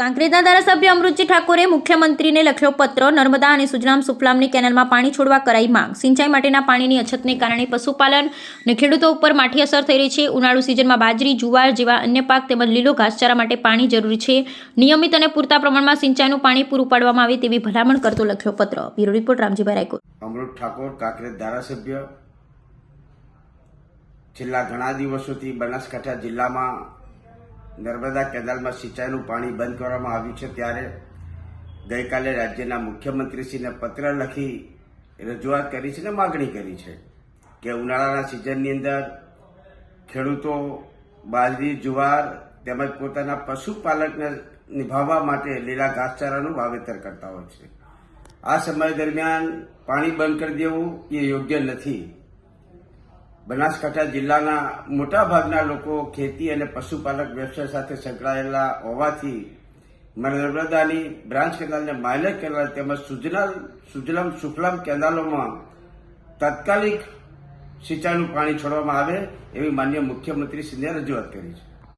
કાંકરેજના ધારાસભ્ય અમૃતજી ઠાકોરે મુખ્યમંત્રીને લખ્યો પત્ર, નર્મદા અને સુજલામ સુફલામની કેનાલમાં પાણી છોડવા કરાઈ માંગ. સિંચાઈ માટેના પાણીની અછતને કારણે પશુપાલન અને ખેડૂતો ઉપર માઠી અસર થઈ રહી છે. ઉનાળુ સિઝનમાં બાજરી, જુવાર જેવા અન્ય પાક તેમજ લીલો ઘાસચારા માટે પાણી જરૂરી છે. નિયમિત અને પૂરતા પ્રમાણમાં સિંચાઈનું પાણી પૂરું પાડવામાં આવે તેવી ભલામણ કરતો લખ્યો પત્ર. Bureau report, Ramjibhai Raikot. અમૃત ઠાકોર, કાંકરેજ ધારાસભ્ય. છેલ્લા ઘણા દિવસોથી બનાસકાંઠા જિલ્લામાં નર્મદા કેનાલમાં સિંચાઈનું પાણી બંધ કરવામાં આવ્યું છે ત્યારે ગઈકાલે રાજ્યના મુખ્યમંત્રીશ્રીને પત્ર લખી રજૂઆત કરી છે ને માગણી કરી છે કે ઉનાળાના સિઝનની અંદર ખેડૂતો, બાજરી, જુવાર તેમજ પોતાના પશુપાલકને નિભાવવા માટે લીલા ઘાસચારાનું વાવેતર કરતા હોય છે. આ સમય દરમિયાન પાણી બંધ કરી દેવું એ યોગ્ય નથી. બનાસકાંઠા જિલ્લાના મોટાભાગના લોકો ખેતી અને પશુપાલક વ્યવસાય સાથે સંકળાયેલા હોવાથી નર્મદાની બ્રાન્ચ કેનાલને માઇલેજ કેનાલ તેમજ સુજલામ સુજલામ, સુફલામ કેનાલોમાં તાત્કાલિક સિંચાઈનું પાણી છોડવામાં આવે એવી માન્ય મુખ્યમંત્રીશ્રીને રજૂઆત કરી છે.